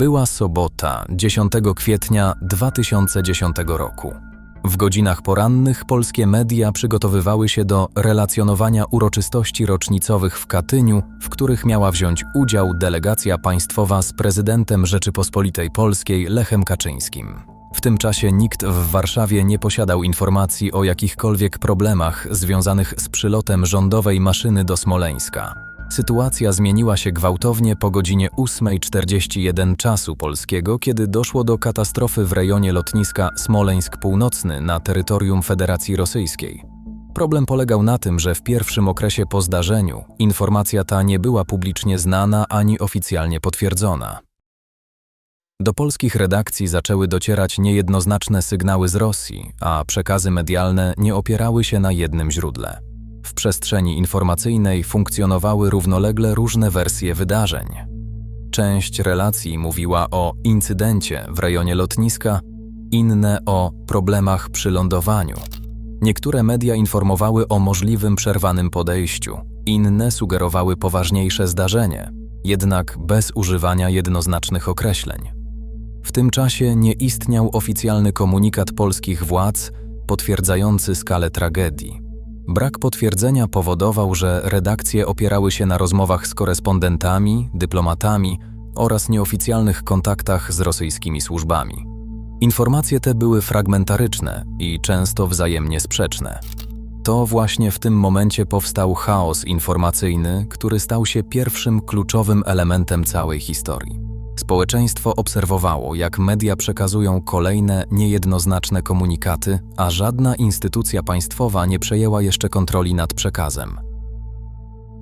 Była sobota, 10 kwietnia 2010 roku. W godzinach porannych polskie media przygotowywały się do relacjonowania uroczystości rocznicowych w Katyniu, w których miała wziąć udział delegacja państwowa z prezydentem Rzeczypospolitej Polskiej Lechem Kaczyńskim. W tym czasie nikt w Warszawie nie posiadał informacji o jakichkolwiek problemach związanych z przylotem rządowej maszyny do Smoleńska. Sytuacja zmieniła się gwałtownie po godzinie 8.41 czasu polskiego, kiedy doszło do katastrofy w rejonie lotniska Smoleńsk Północny na terytorium Federacji Rosyjskiej. Problem polegał na tym, że w pierwszym okresie po zdarzeniu informacja ta nie była publicznie znana ani oficjalnie potwierdzona. Do polskich redakcji zaczęły docierać niejednoznaczne sygnały z Rosji, a przekazy medialne nie opierały się na jednym źródle. W przestrzeni informacyjnej funkcjonowały równolegle różne wersje wydarzeń. Część relacji mówiła o incydencie w rejonie lotniska, inne o problemach przy lądowaniu. Niektóre media informowały o możliwym przerwanym podejściu, inne sugerowały poważniejsze zdarzenie, jednak bez używania jednoznacznych określeń. W tym czasie nie istniał oficjalny komunikat polskich władz potwierdzający skalę tragedii. Brak potwierdzenia powodował, że redakcje opierały się na rozmowach z korespondentami, dyplomatami oraz nieoficjalnych kontaktach z rosyjskimi służbami. Informacje te były fragmentaryczne i często wzajemnie sprzeczne. To właśnie w tym momencie powstał chaos informacyjny, który stał się pierwszym kluczowym elementem całej historii. Społeczeństwo obserwowało, jak media przekazują kolejne niejednoznaczne komunikaty, a żadna instytucja państwowa nie przejęła jeszcze kontroli nad przekazem.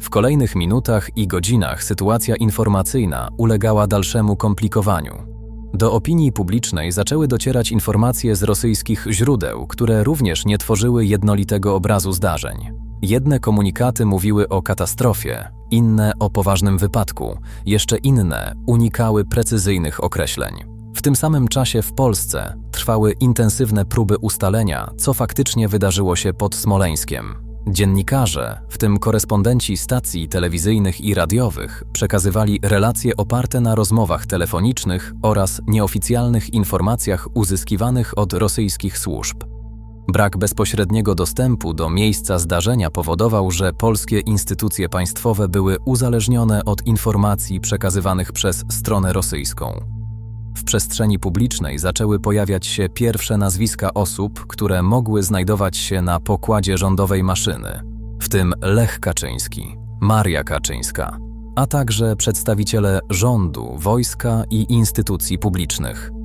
W kolejnych minutach i godzinach sytuacja informacyjna ulegała dalszemu komplikowaniu. Do opinii publicznej zaczęły docierać informacje z rosyjskich źródeł, które również nie tworzyły jednolitego obrazu zdarzeń. Jedne komunikaty mówiły o katastrofie, inne o poważnym wypadku, jeszcze inne unikały precyzyjnych określeń. W tym samym czasie w Polsce trwały intensywne próby ustalenia, co faktycznie wydarzyło się pod Smoleńskiem. Dziennikarze, w tym korespondenci stacji telewizyjnych i radiowych, przekazywali relacje oparte na rozmowach telefonicznych oraz nieoficjalnych informacjach uzyskiwanych od rosyjskich służb. Brak bezpośredniego dostępu do miejsca zdarzenia powodował, że polskie instytucje państwowe były uzależnione od informacji przekazywanych przez stronę rosyjską. W przestrzeni publicznej zaczęły pojawiać się pierwsze nazwiska osób, które mogły znajdować się na pokładzie rządowej maszyny, w tym Lech Kaczyński, Maria Kaczyńska, a także przedstawiciele rządu, wojska i instytucji publicznych.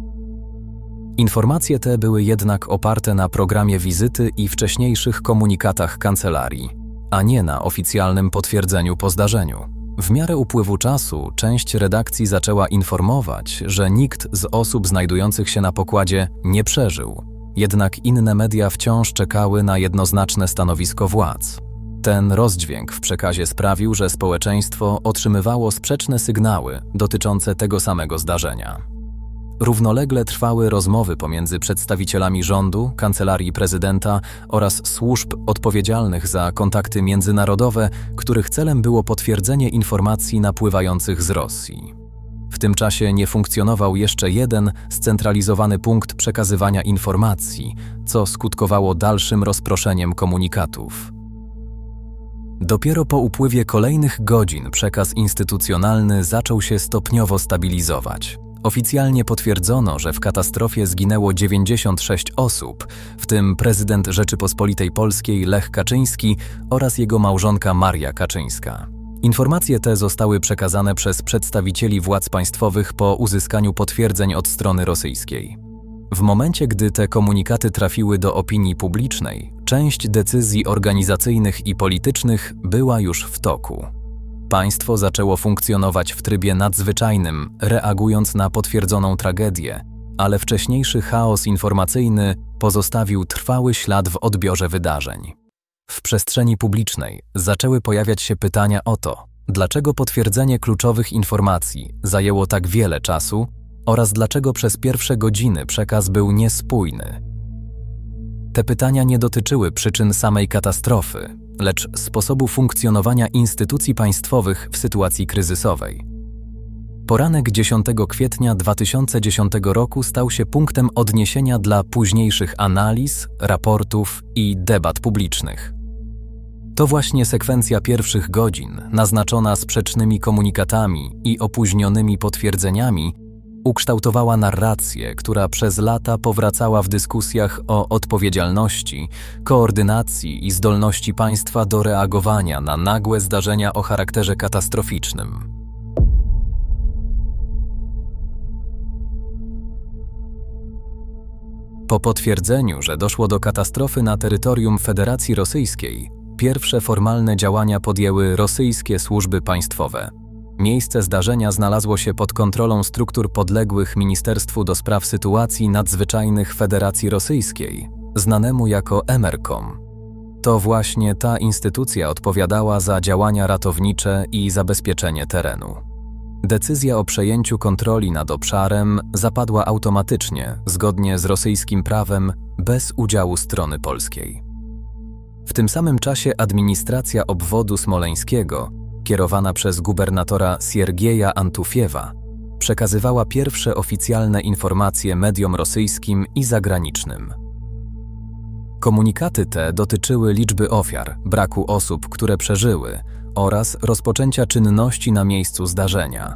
Informacje te były jednak oparte na programie wizyty i wcześniejszych komunikatach kancelarii, a nie na oficjalnym potwierdzeniu po zdarzeniu. W miarę upływu czasu część redakcji zaczęła informować, że nikt z osób znajdujących się na pokładzie nie przeżył, jednak inne media wciąż czekały na jednoznaczne stanowisko władz. Ten rozdźwięk w przekazie sprawił, że społeczeństwo otrzymywało sprzeczne sygnały dotyczące tego samego zdarzenia. Równolegle trwały rozmowy pomiędzy przedstawicielami rządu, kancelarii prezydenta oraz służb odpowiedzialnych za kontakty międzynarodowe, których celem było potwierdzenie informacji napływających z Rosji. W tym czasie nie funkcjonował jeszcze jeden scentralizowany punkt przekazywania informacji, co skutkowało dalszym rozproszeniem komunikatów. Dopiero po upływie kolejnych godzin przekaz instytucjonalny zaczął się stopniowo stabilizować. Oficjalnie potwierdzono, że w katastrofie zginęło 96 osób, w tym prezydent Rzeczypospolitej Polskiej Lech Kaczyński oraz jego małżonka Maria Kaczyńska. Informacje te zostały przekazane przez przedstawicieli władz państwowych po uzyskaniu potwierdzeń od strony rosyjskiej. W momencie, gdy te komunikaty trafiły do opinii publicznej, część decyzji organizacyjnych i politycznych była już w toku. Państwo zaczęło funkcjonować w trybie nadzwyczajnym, reagując na potwierdzoną tragedię, ale wcześniejszy chaos informacyjny pozostawił trwały ślad w odbiorze wydarzeń. W przestrzeni publicznej zaczęły pojawiać się pytania o to, dlaczego potwierdzenie kluczowych informacji zajęło tak wiele czasu oraz dlaczego przez pierwsze godziny przekaz był niespójny. Te pytania nie dotyczyły przyczyn samej katastrofy, lecz sposobu funkcjonowania instytucji państwowych w sytuacji kryzysowej. Poranek 10 kwietnia 2010 roku stał się punktem odniesienia dla późniejszych analiz, raportów i debat publicznych. To właśnie sekwencja pierwszych godzin, naznaczona sprzecznymi komunikatami i opóźnionymi potwierdzeniami, ukształtowała narrację, która przez lata powracała w dyskusjach o odpowiedzialności, koordynacji i zdolności państwa do reagowania na nagłe zdarzenia o charakterze katastroficznym. Po potwierdzeniu, że doszło do katastrofy na terytorium Federacji Rosyjskiej, pierwsze formalne działania podjęły rosyjskie służby państwowe. Miejsce zdarzenia znalazło się pod kontrolą struktur podległych Ministerstwu do Spraw Sytuacji Nadzwyczajnych Federacji Rosyjskiej, znanemu jako Emercom. To właśnie ta instytucja odpowiadała za działania ratownicze i zabezpieczenie terenu. Decyzja o przejęciu kontroli nad obszarem zapadła automatycznie, zgodnie z rosyjskim prawem, bez udziału strony polskiej. W tym samym czasie administracja obwodu smoleńskiego, kierowana przez gubernatora Siergieja Antufiewa, przekazywała pierwsze oficjalne informacje mediom rosyjskim i zagranicznym. Komunikaty te dotyczyły liczby ofiar, braku osób, które przeżyły oraz rozpoczęcia czynności na miejscu zdarzenia.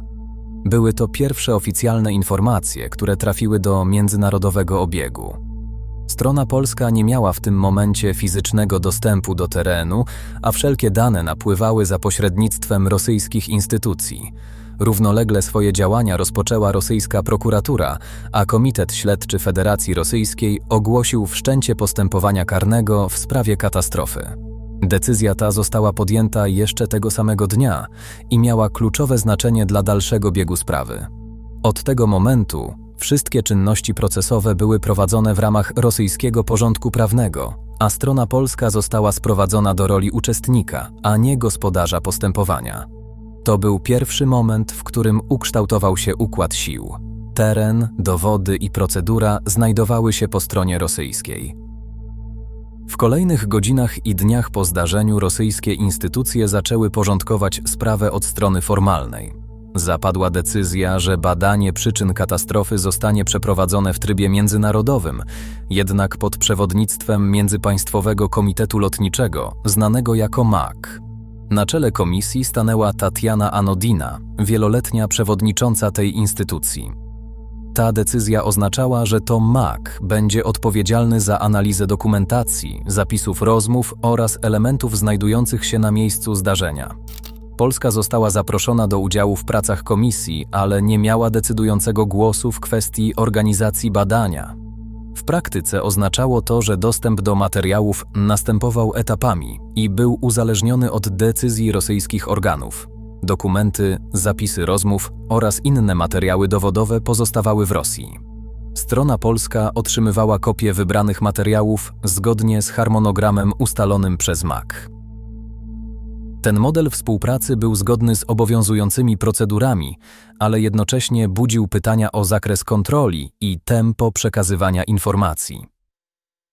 Były to pierwsze oficjalne informacje, które trafiły do międzynarodowego obiegu. Strona polska nie miała w tym momencie fizycznego dostępu do terenu, a wszelkie dane napływały za pośrednictwem rosyjskich instytucji. Równolegle swoje działania rozpoczęła rosyjska prokuratura, a Komitet Śledczy Federacji Rosyjskiej ogłosił wszczęcie postępowania karnego w sprawie katastrofy. Decyzja ta została podjęta jeszcze tego samego dnia i miała kluczowe znaczenie dla dalszego biegu sprawy. Od tego momentu wszystkie czynności procesowe były prowadzone w ramach rosyjskiego porządku prawnego, a strona polska została sprowadzona do roli uczestnika, a nie gospodarza postępowania. To był pierwszy moment, w którym ukształtował się układ sił. Teren, dowody i procedura znajdowały się po stronie rosyjskiej. W kolejnych godzinach i dniach po zdarzeniu rosyjskie instytucje zaczęły porządkować sprawę od strony formalnej. Zapadła decyzja, że badanie przyczyn katastrofy zostanie przeprowadzone w trybie międzynarodowym, jednak pod przewodnictwem Międzypaństwowego Komitetu Lotniczego, znanego jako MAK. Na czele komisji stanęła Tatiana Anodina, wieloletnia przewodnicząca tej instytucji. Ta decyzja oznaczała, że to MAK będzie odpowiedzialny za analizę dokumentacji, zapisów rozmów oraz elementów znajdujących się na miejscu zdarzenia. Polska została zaproszona do udziału w pracach komisji, ale nie miała decydującego głosu w kwestii organizacji badania. W praktyce oznaczało to, że dostęp do materiałów następował etapami i był uzależniony od decyzji rosyjskich organów. Dokumenty, zapisy rozmów oraz inne materiały dowodowe pozostawały w Rosji. Strona polska otrzymywała kopie wybranych materiałów zgodnie z harmonogramem ustalonym przez MAK. Ten model współpracy był zgodny z obowiązującymi procedurami, ale jednocześnie budził pytania o zakres kontroli i tempo przekazywania informacji.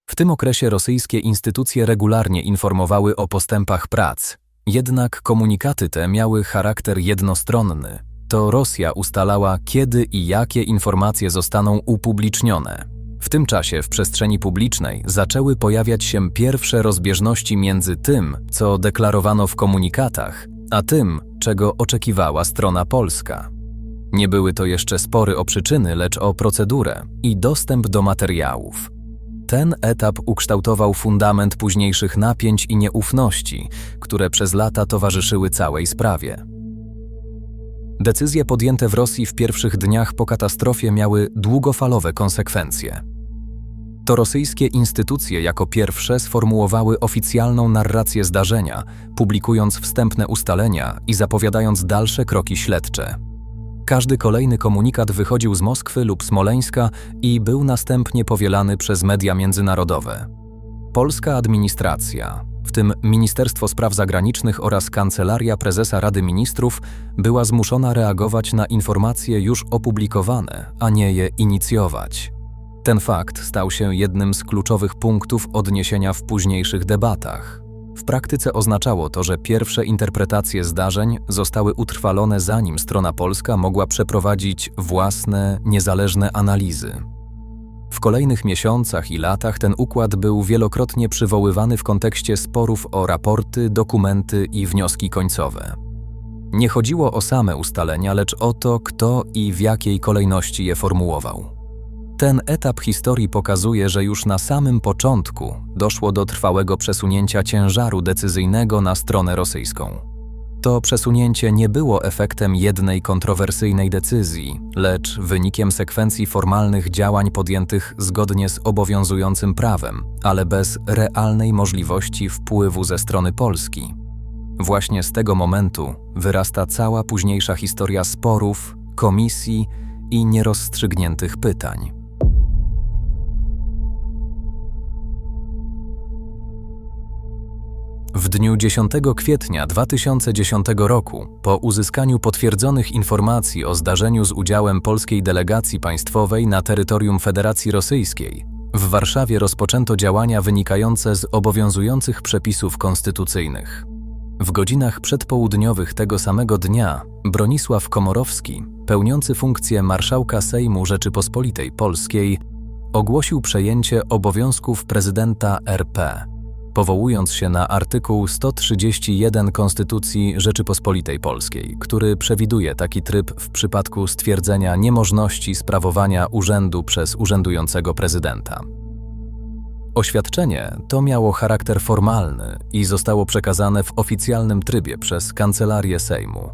W tym okresie rosyjskie instytucje regularnie informowały o postępach prac, jednak komunikaty te miały charakter jednostronny. To Rosja ustalała, kiedy i jakie informacje zostaną upublicznione. W tym czasie w przestrzeni publicznej zaczęły pojawiać się pierwsze rozbieżności między tym, co deklarowano w komunikatach, a tym, czego oczekiwała strona polska. Nie były to jeszcze spory o przyczyny, lecz o procedurę i dostęp do materiałów. Ten etap ukształtował fundament późniejszych napięć i nieufności, które przez lata towarzyszyły całej sprawie. Decyzje podjęte w Rosji w pierwszych dniach po katastrofie miały długofalowe konsekwencje. To rosyjskie instytucje jako pierwsze sformułowały oficjalną narrację zdarzenia, publikując wstępne ustalenia i zapowiadając dalsze kroki śledcze. Każdy kolejny komunikat wychodził z Moskwy lub Smoleńska i był następnie powielany przez media międzynarodowe. Polska administracja, tym Ministerstwo Spraw Zagranicznych oraz Kancelaria Prezesa Rady Ministrów, była zmuszona reagować na informacje już opublikowane, a nie je inicjować. Ten fakt stał się jednym z kluczowych punktów odniesienia w późniejszych debatach. W praktyce oznaczało to, że pierwsze interpretacje zdarzeń zostały utrwalone zanim strona polska mogła przeprowadzić własne, niezależne analizy. Kolejnych miesiącach i latach ten układ był wielokrotnie przywoływany w kontekście sporów o raporty, dokumenty i wnioski końcowe. Nie chodziło o same ustalenia, lecz o to, kto i w jakiej kolejności je formułował. Ten etap historii pokazuje, że już na samym początku doszło do trwałego przesunięcia ciężaru decyzyjnego na stronę rosyjską. To przesunięcie nie było efektem jednej kontrowersyjnej decyzji, lecz wynikiem sekwencji formalnych działań podjętych zgodnie z obowiązującym prawem, ale bez realnej możliwości wpływu ze strony Polski. Właśnie z tego momentu wyrasta cała późniejsza historia sporów, komisji i nierozstrzygniętych pytań. W dniu 10 kwietnia 2010 roku, po uzyskaniu potwierdzonych informacji o zdarzeniu z udziałem polskiej delegacji państwowej na terytorium Federacji Rosyjskiej, w Warszawie rozpoczęto działania wynikające z obowiązujących przepisów konstytucyjnych. W godzinach przedpołudniowych tego samego dnia Bronisław Komorowski, pełniący funkcję marszałka Sejmu Rzeczypospolitej Polskiej, ogłosił przejęcie obowiązków prezydenta RP powołując się na artykuł 131 Konstytucji Rzeczypospolitej Polskiej, który przewiduje taki tryb w przypadku stwierdzenia niemożności sprawowania urzędu przez urzędującego prezydenta. Oświadczenie to miało charakter formalny i zostało przekazane w oficjalnym trybie przez Kancelarię Sejmu.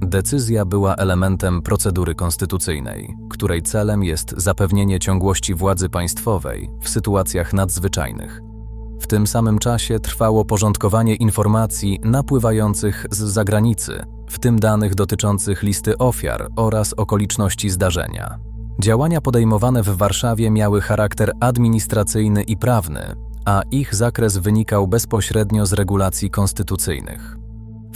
Decyzja była elementem procedury konstytucyjnej, której celem jest zapewnienie ciągłości władzy państwowej w sytuacjach nadzwyczajnych w tym samym czasie trwało porządkowanie informacji napływających z zagranicy, w tym danych dotyczących listy ofiar oraz okoliczności zdarzenia. Działania podejmowane w Warszawie miały charakter administracyjny i prawny, a ich zakres wynikał bezpośrednio z regulacji konstytucyjnych.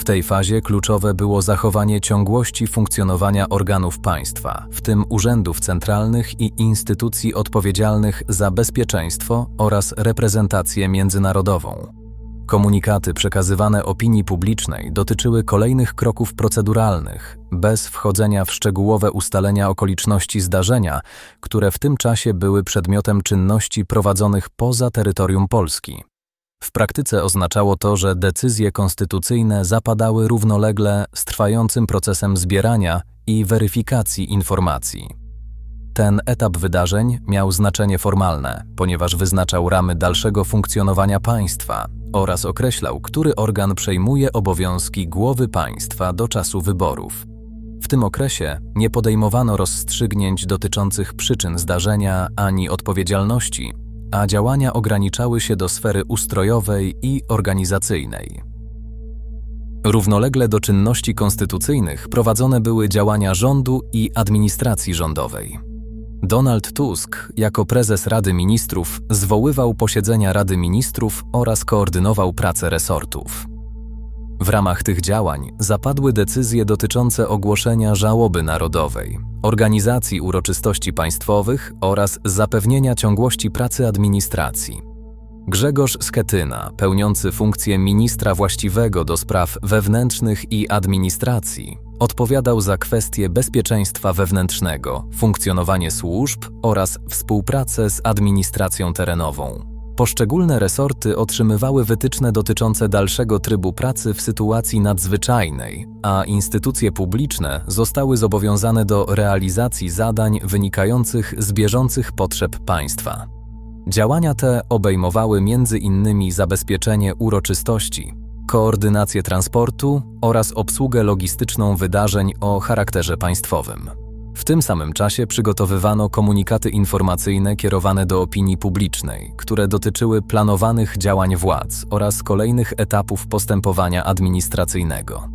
W tej fazie kluczowe było zachowanie ciągłości funkcjonowania organów państwa, w tym urzędów centralnych i instytucji odpowiedzialnych za bezpieczeństwo oraz reprezentację międzynarodową. Komunikaty przekazywane opinii publicznej dotyczyły kolejnych kroków proceduralnych, bez wchodzenia w szczegółowe ustalenia okoliczności zdarzenia, które w tym czasie były przedmiotem czynności prowadzonych poza terytorium Polski. W praktyce oznaczało to, że decyzje konstytucyjne zapadały równolegle z trwającym procesem zbierania i weryfikacji informacji. Ten etap wydarzeń miał znaczenie formalne, ponieważ wyznaczał ramy dalszego funkcjonowania państwa oraz określał, który organ przejmuje obowiązki głowy państwa do czasu wyborów. W tym okresie nie podejmowano rozstrzygnięć dotyczących przyczyn zdarzenia ani odpowiedzialności, a działania ograniczały się do sfery ustrojowej i organizacyjnej. Równolegle do czynności konstytucyjnych prowadzone były działania rządu i administracji rządowej. Donald Tusk, jako prezes Rady Ministrów, zwoływał posiedzenia Rady Ministrów oraz koordynował pracę resortów. W ramach tych działań zapadły decyzje dotyczące ogłoszenia żałoby narodowej, organizacji uroczystości państwowych oraz zapewnienia ciągłości pracy administracji. Grzegorz Schetyna, pełniący funkcję ministra właściwego do spraw wewnętrznych i administracji, odpowiadał za kwestie bezpieczeństwa wewnętrznego, funkcjonowanie służb oraz współpracę z administracją terenową. Poszczególne resorty otrzymywały wytyczne dotyczące dalszego trybu pracy w sytuacji nadzwyczajnej, a instytucje publiczne zostały zobowiązane do realizacji zadań wynikających z bieżących potrzeb państwa. Działania te obejmowały m.in. zabezpieczenie uroczystości, koordynację transportu oraz obsługę logistyczną wydarzeń o charakterze państwowym. W tym samym czasie przygotowywano komunikaty informacyjne kierowane do opinii publicznej, które dotyczyły planowanych działań władz oraz kolejnych etapów postępowania administracyjnego.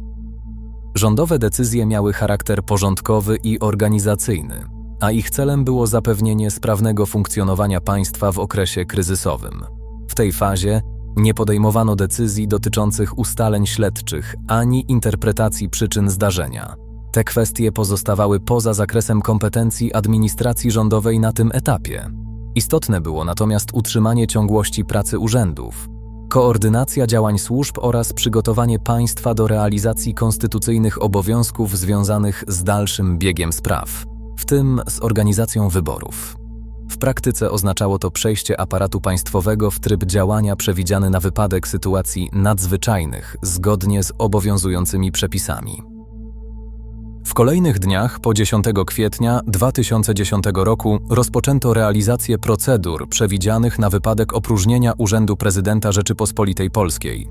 Rządowe decyzje miały charakter porządkowy i organizacyjny, a ich celem było zapewnienie sprawnego funkcjonowania państwa w okresie kryzysowym. W tej fazie nie podejmowano decyzji dotyczących ustaleń śledczych ani interpretacji przyczyn zdarzenia. Te kwestie pozostawały poza zakresem kompetencji administracji rządowej na tym etapie. Istotne było natomiast utrzymanie ciągłości pracy urzędów. koordynacja działań służb oraz przygotowanie państwa do realizacji konstytucyjnych obowiązków związanych z dalszym biegiem spraw, w tym z organizacją wyborów. W praktyce oznaczało to przejście aparatu państwowego w tryb działania przewidziany na wypadek sytuacji nadzwyczajnych, zgodnie z obowiązującymi przepisami. W kolejnych dniach, po 10 kwietnia 2010 roku, rozpoczęto realizację procedur przewidzianych na wypadek opróżnienia Urzędu Prezydenta Rzeczypospolitej Polskiej.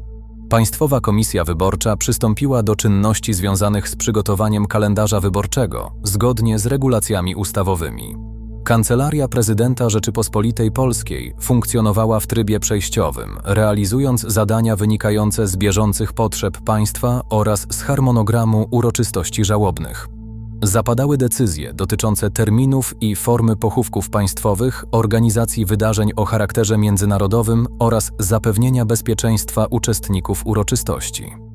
Państwowa Komisja Wyborcza przystąpiła do czynności związanych z przygotowaniem kalendarza wyborczego, zgodnie z regulacjami ustawowymi. Kancelaria Prezydenta Rzeczypospolitej Polskiej funkcjonowała w trybie przejściowym, realizując zadania wynikające z bieżących potrzeb państwa oraz z harmonogramu uroczystości żałobnych. Zapadały decyzje dotyczące terminów i formy pochówków państwowych, organizacji wydarzeń o charakterze międzynarodowym oraz zapewnienia bezpieczeństwa uczestników uroczystości.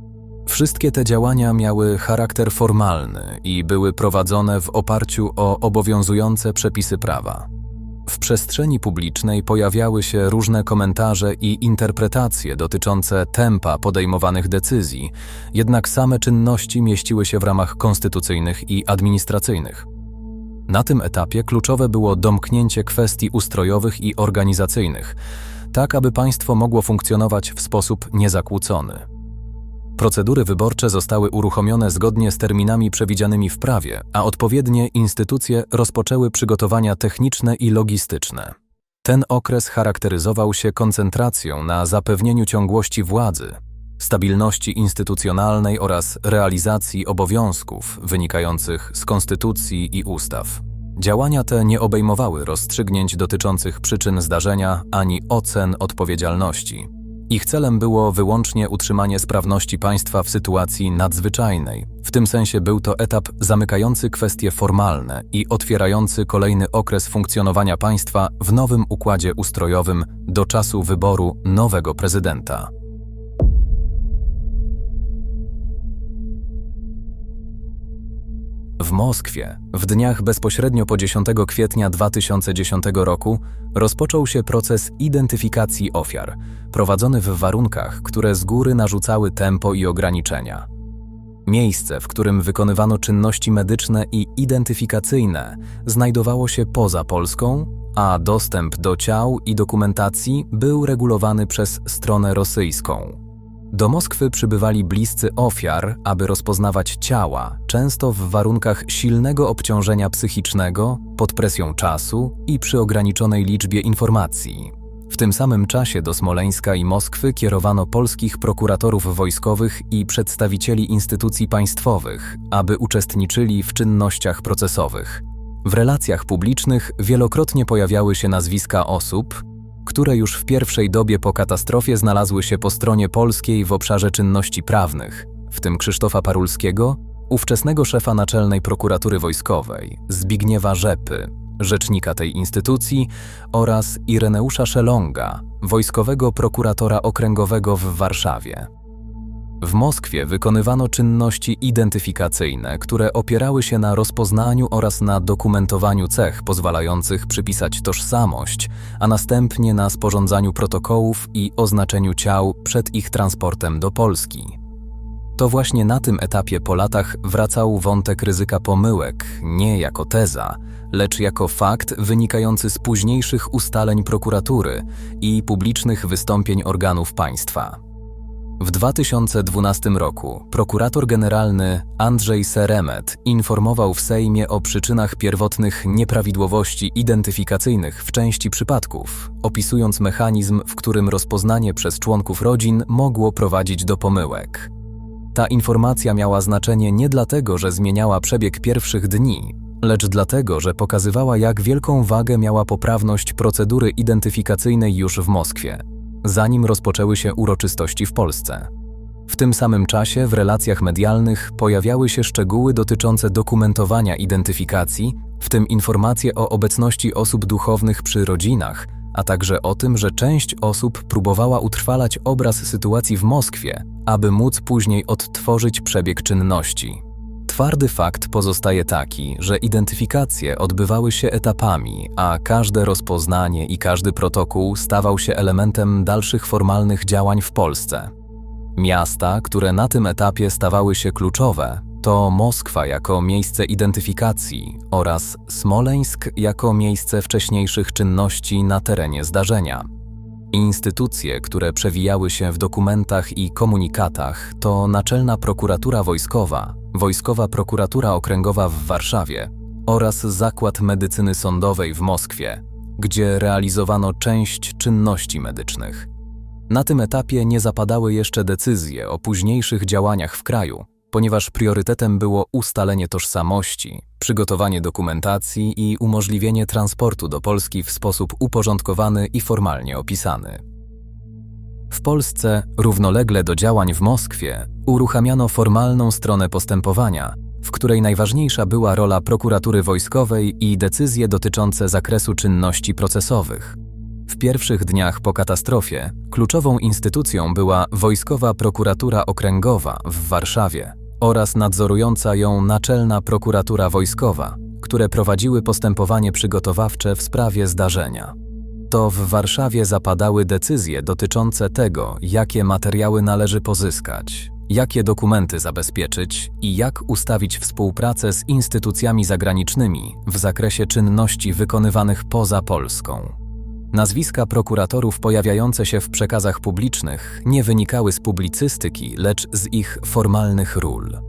Wszystkie te działania miały charakter formalny i były prowadzone w oparciu o obowiązujące przepisy prawa. W przestrzeni publicznej pojawiały się różne komentarze i interpretacje dotyczące tempa podejmowanych decyzji, jednak same czynności mieściły się w ramach konstytucyjnych i administracyjnych. Na tym etapie kluczowe było domknięcie kwestii ustrojowych i organizacyjnych, tak aby państwo mogło funkcjonować w sposób niezakłócony. Procedury wyborcze zostały uruchomione zgodnie z terminami przewidzianymi w prawie, a odpowiednie instytucje rozpoczęły przygotowania techniczne i logistyczne. Ten okres charakteryzował się koncentracją na zapewnieniu ciągłości władzy, stabilności instytucjonalnej oraz realizacji obowiązków wynikających z konstytucji i ustaw. Działania te nie obejmowały rozstrzygnięć dotyczących przyczyn zdarzenia ani ocen odpowiedzialności. Ich celem było wyłącznie utrzymanie sprawności państwa w sytuacji nadzwyczajnej. W tym sensie był to etap zamykający kwestie formalne i otwierający kolejny okres funkcjonowania państwa w nowym układzie ustrojowym do czasu wyboru nowego prezydenta. W Moskwie w dniach bezpośrednio po 10 kwietnia 2010 roku rozpoczął się proces identyfikacji ofiar, prowadzony w warunkach, które z góry narzucały tempo i ograniczenia. Miejsce, w którym wykonywano czynności medyczne i identyfikacyjne, znajdowało się poza Polską, a dostęp do ciał i dokumentacji był regulowany przez stronę rosyjską. Do Moskwy przybywali bliscy ofiar, aby rozpoznawać ciała, często w warunkach silnego obciążenia psychicznego, pod presją czasu i przy ograniczonej liczbie informacji. W tym samym czasie do Smoleńska i Moskwy kierowano polskich prokuratorów wojskowych i przedstawicieli instytucji państwowych, aby uczestniczyli w czynnościach procesowych. W relacjach publicznych wielokrotnie pojawiały się nazwiska osób, które już w pierwszej dobie po katastrofie znalazły się po stronie polskiej w obszarze czynności prawnych, w tym Krzysztofa Parulskiego, ówczesnego szefa Naczelnej Prokuratury Wojskowej, Zbigniewa Rzepy, rzecznika tej instytucji oraz Ireneusza Szelonga, wojskowego prokuratora okręgowego w Warszawie. W Moskwie wykonywano czynności identyfikacyjne, które opierały się na rozpoznaniu oraz na dokumentowaniu cech pozwalających przypisać tożsamość, a następnie na sporządzaniu protokołów i oznaczeniu ciał przed ich transportem do Polski. To właśnie na tym etapie po latach wracał wątek ryzyka pomyłek, nie jako teza, lecz jako fakt wynikający z późniejszych ustaleń prokuratury i publicznych wystąpień organów państwa. W 2012 roku prokurator generalny Andrzej Seremet informował w Sejmie o przyczynach pierwotnych nieprawidłowości identyfikacyjnych w części przypadków, opisując mechanizm, w którym rozpoznanie przez członków rodzin mogło prowadzić do pomyłek. Ta informacja miała znaczenie nie dlatego, że zmieniała przebieg pierwszych dni, lecz dlatego, że pokazywała, jak wielką wagę miała poprawność procedury identyfikacyjnej już w Moskwie zanim rozpoczęły się uroczystości w Polsce. W tym samym czasie w relacjach medialnych pojawiały się szczegóły dotyczące dokumentowania identyfikacji, w tym informacje o obecności osób duchownych przy rodzinach, a także o tym, że część osób próbowała utrwalać obraz sytuacji w Moskwie, aby móc później odtworzyć przebieg czynności. Twardy fakt pozostaje taki, że identyfikacje odbywały się etapami, a każde rozpoznanie i każdy protokół stawał się elementem dalszych formalnych działań w Polsce. Miasta, które na tym etapie stawały się kluczowe, to Moskwa jako miejsce identyfikacji oraz Smoleńsk jako miejsce wcześniejszych czynności na terenie zdarzenia. Instytucje, które przewijały się w dokumentach i komunikatach, to Naczelna Prokuratura Wojskowa, Wojskowa Prokuratura Okręgowa w Warszawie oraz Zakład Medycyny Sądowej w Moskwie, gdzie realizowano część czynności medycznych. Na tym etapie nie zapadały jeszcze decyzje o późniejszych działaniach w kraju, ponieważ priorytetem było ustalenie tożsamości, przygotowanie dokumentacji i umożliwienie transportu do Polski w sposób uporządkowany i formalnie opisany. W Polsce, równolegle do działań w Moskwie, uruchamiano formalną stronę postępowania, w której najważniejsza była rola prokuratury wojskowej i decyzje dotyczące zakresu czynności procesowych. W pierwszych dniach po katastrofie kluczową instytucją była Wojskowa Prokuratura Okręgowa w Warszawie oraz nadzorująca ją Naczelna Prokuratura Wojskowa, które prowadziły postępowanie przygotowawcze w sprawie zdarzenia. To w Warszawie zapadały decyzje dotyczące tego, jakie materiały należy pozyskać, jakie dokumenty zabezpieczyć i jak ustawić współpracę z instytucjami zagranicznymi w zakresie czynności wykonywanych poza Polską. Nazwiska prokuratorów pojawiające się w przekazach publicznych nie wynikały z publicystyki, lecz z ich formalnych ról.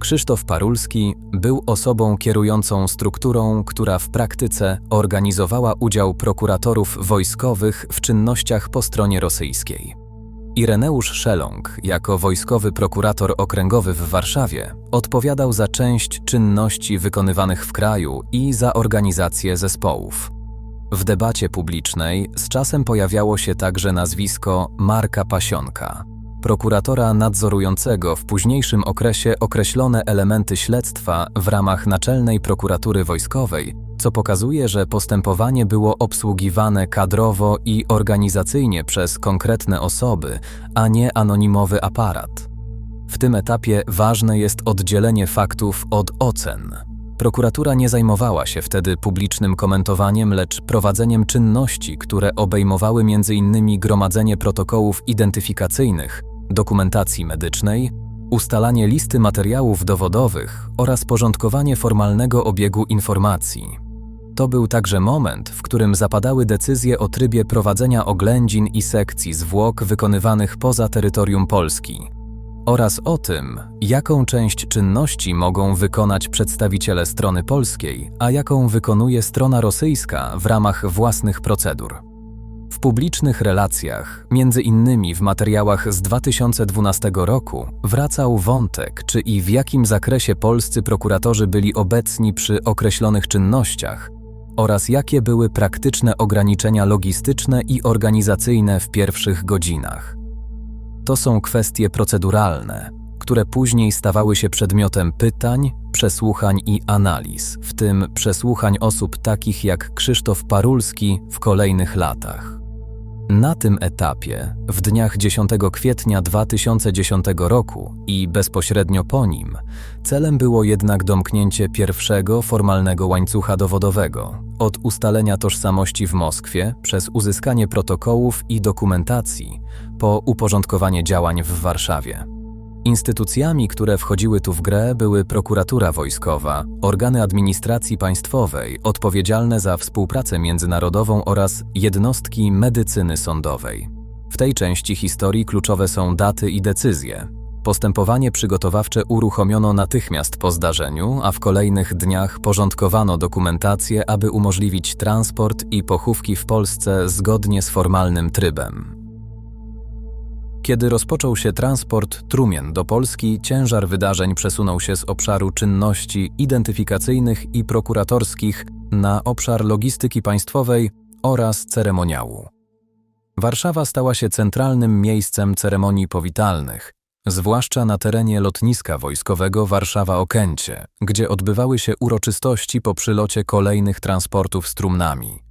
Krzysztof Parulski był osobą kierującą strukturą, która w praktyce organizowała udział prokuratorów wojskowych w czynnościach po stronie rosyjskiej. Ireneusz Szelong, jako wojskowy prokurator okręgowy w Warszawie, odpowiadał za część czynności wykonywanych w kraju i za organizację zespołów. W debacie publicznej z czasem pojawiało się także nazwisko Marka Pasionka, prokuratora nadzorującego w późniejszym okresie określone elementy śledztwa w ramach Naczelnej Prokuratury Wojskowej, co pokazuje, że postępowanie było obsługiwane kadrowo i organizacyjnie przez konkretne osoby, a nie anonimowy aparat. W tym etapie ważne jest oddzielenie faktów od ocen. Prokuratura nie zajmowała się wtedy publicznym komentowaniem, lecz prowadzeniem czynności, które obejmowały m.in. gromadzenie protokołów identyfikacyjnych, dokumentacji medycznej, ustalanie listy materiałów dowodowych oraz porządkowanie formalnego obiegu informacji. To był także moment, w którym zapadały decyzje o trybie prowadzenia oględzin i sekcji zwłok wykonywanych poza terytorium Polski oraz o tym, jaką część czynności mogą wykonać przedstawiciele strony polskiej, a jaką wykonuje strona rosyjska w ramach własnych procedur. W publicznych relacjach, między innymi w materiałach z 2012 roku, wracał wątek, czy i w jakim zakresie polscy prokuratorzy byli obecni przy określonych czynnościach oraz jakie były praktyczne ograniczenia logistyczne i organizacyjne w pierwszych godzinach. To są kwestie proceduralne, które później stawały się przedmiotem pytań, przesłuchań i analiz, w tym przesłuchań osób takich jak Krzysztof Parulski w kolejnych latach. Na tym etapie, w dniach 10 kwietnia 2010 roku i bezpośrednio po nim, celem było jednak domknięcie pierwszego formalnego łańcucha dowodowego od ustalenia tożsamości w Moskwie przez uzyskanie protokołów i dokumentacji po uporządkowanie działań w Warszawie. Instytucjami, które wchodziły tu w grę, były prokuratura wojskowa, organy administracji państwowej odpowiedzialne za współpracę międzynarodową oraz jednostki medycyny sądowej. W tej części historii kluczowe są daty i decyzje. Postępowanie przygotowawcze uruchomiono natychmiast po zdarzeniu, a w kolejnych dniach porządkowano dokumentację, aby umożliwić transport i pochówki w Polsce zgodnie z formalnym trybem. Kiedy rozpoczął się transport trumien do Polski, ciężar wydarzeń przesunął się z obszaru czynności identyfikacyjnych i prokuratorskich na obszar logistyki państwowej oraz ceremoniału. Warszawa stała się centralnym miejscem ceremonii powitalnych, zwłaszcza na terenie lotniska wojskowego Warszawa-Okęcie, gdzie odbywały się uroczystości po przylocie kolejnych transportów z trumnami.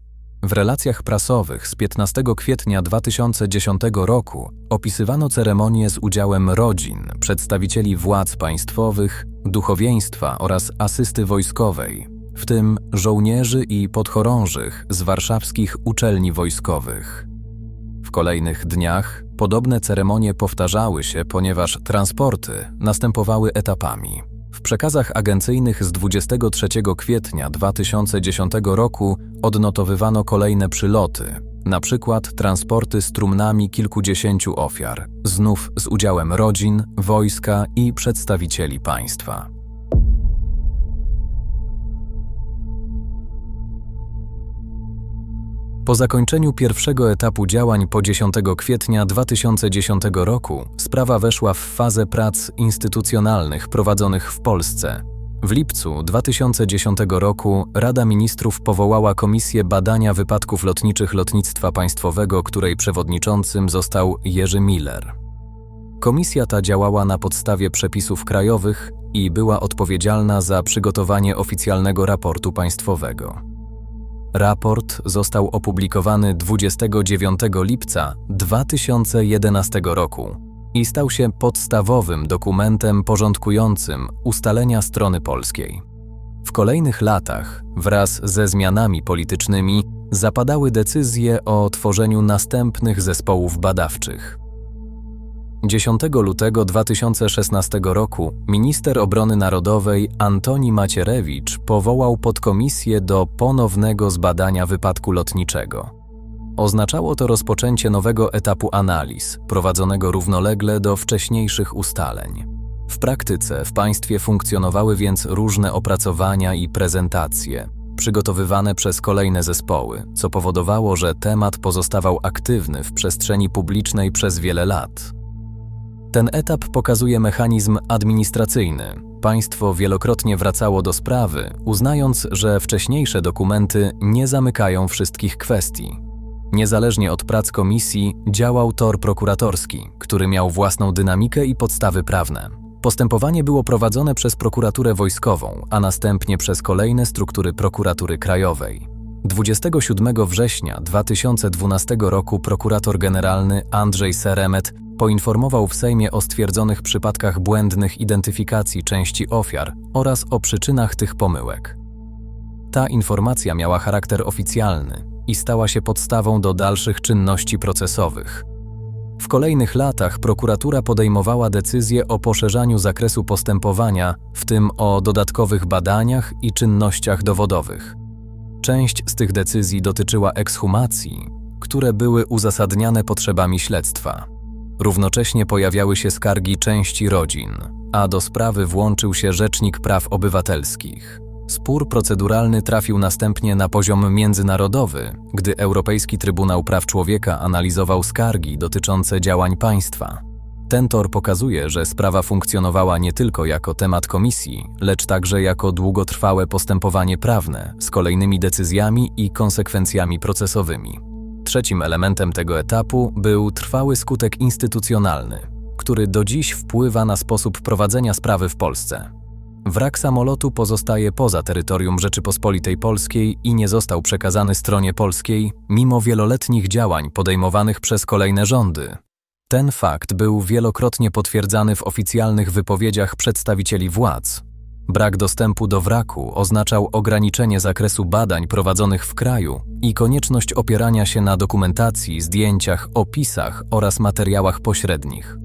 W relacjach prasowych z 15 kwietnia 2010 roku opisywano ceremonię z udziałem rodzin, przedstawicieli władz państwowych, duchowieństwa oraz asysty wojskowej, w tym żołnierzy i podchorążych z warszawskich uczelni wojskowych. W kolejnych dniach podobne ceremonie powtarzały się, ponieważ transporty następowały etapami. W przekazach agencyjnych z 23 kwietnia 2010 roku odnotowywano kolejne przyloty, na przykład transporty z trumnami kilkudziesięciu ofiar, znów z udziałem rodzin, wojska i przedstawicieli państwa. Po zakończeniu pierwszego etapu działań po 10 kwietnia 2010 roku sprawa weszła w fazę prac instytucjonalnych prowadzonych w Polsce. W lipcu 2010 roku Rada Ministrów powołała Komisję Badania Wypadków Lotniczych Lotnictwa Państwowego, której przewodniczącym został Jerzy Miller. Komisja ta działała na podstawie przepisów krajowych i była odpowiedzialna za przygotowanie oficjalnego raportu państwowego. Raport został opublikowany 29 lipca 2011 roku i stał się podstawowym dokumentem porządkującym ustalenia strony polskiej. W kolejnych latach, wraz ze zmianami politycznymi, zapadały decyzje o tworzeniu następnych zespołów badawczych. 10 lutego 2016 roku minister obrony narodowej Antoni Macierewicz powołał podkomisję do ponownego zbadania wypadku lotniczego. Oznaczało to rozpoczęcie nowego etapu analiz, prowadzonego równolegle do wcześniejszych ustaleń. W praktyce w państwie funkcjonowały więc różne opracowania i prezentacje, przygotowywane przez kolejne zespoły, co powodowało, że temat pozostawał aktywny w przestrzeni publicznej przez wiele lat. Ten etap pokazuje mechanizm administracyjny. Państwo wielokrotnie wracało do sprawy, uznając, że wcześniejsze dokumenty nie zamykają wszystkich kwestii. Niezależnie od prac komisji działał tor prokuratorski, który miał własną dynamikę i podstawy prawne. Postępowanie było prowadzone przez prokuraturę wojskową, a następnie przez kolejne struktury prokuratury krajowej. 27 września 2012 roku prokurator generalny Andrzej Seremet poinformował w Sejmie o stwierdzonych przypadkach błędnych identyfikacji części ofiar oraz o przyczynach tych pomyłek. Ta informacja miała charakter oficjalny i stała się podstawą do dalszych czynności procesowych. W kolejnych latach prokuratura podejmowała decyzje o poszerzaniu zakresu postępowania, w tym o dodatkowych badaniach i czynnościach dowodowych. Część z tych decyzji dotyczyła ekshumacji, które były uzasadniane potrzebami śledztwa. Równocześnie pojawiały się skargi części rodzin, a do sprawy włączył się Rzecznik Praw Obywatelskich. Spór proceduralny trafił następnie na poziom międzynarodowy, gdy Europejski Trybunał Praw Człowieka analizował skargi dotyczące działań państwa. Ten tor pokazuje, że sprawa funkcjonowała nie tylko jako temat komisji, lecz także jako długotrwałe postępowanie prawne z kolejnymi decyzjami i konsekwencjami procesowymi. Trzecim elementem tego etapu był trwały skutek instytucjonalny, który do dziś wpływa na sposób prowadzenia sprawy w Polsce. Wrak samolotu pozostaje poza terytorium Rzeczypospolitej Polskiej i nie został przekazany stronie polskiej, mimo wieloletnich działań podejmowanych przez kolejne rządy. Ten fakt był wielokrotnie potwierdzany w oficjalnych wypowiedziach przedstawicieli władz, Brak dostępu do wraku oznaczał ograniczenie zakresu badań prowadzonych w kraju i konieczność opierania się na dokumentacji, zdjęciach, opisach oraz materiałach pośrednich.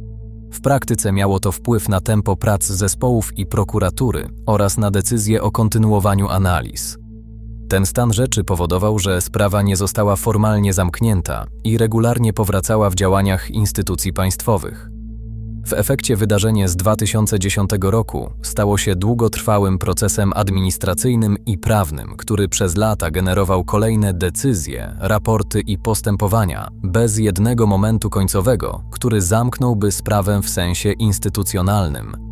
W praktyce miało to wpływ na tempo prac zespołów i prokuratury oraz na decyzję o kontynuowaniu analiz. Ten stan rzeczy powodował, że sprawa nie została formalnie zamknięta i regularnie powracała w działaniach instytucji państwowych. W efekcie wydarzenie z 2010 roku stało się długotrwałym procesem administracyjnym i prawnym, który przez lata generował kolejne decyzje, raporty i postępowania, bez jednego momentu końcowego, który zamknąłby sprawę w sensie instytucjonalnym.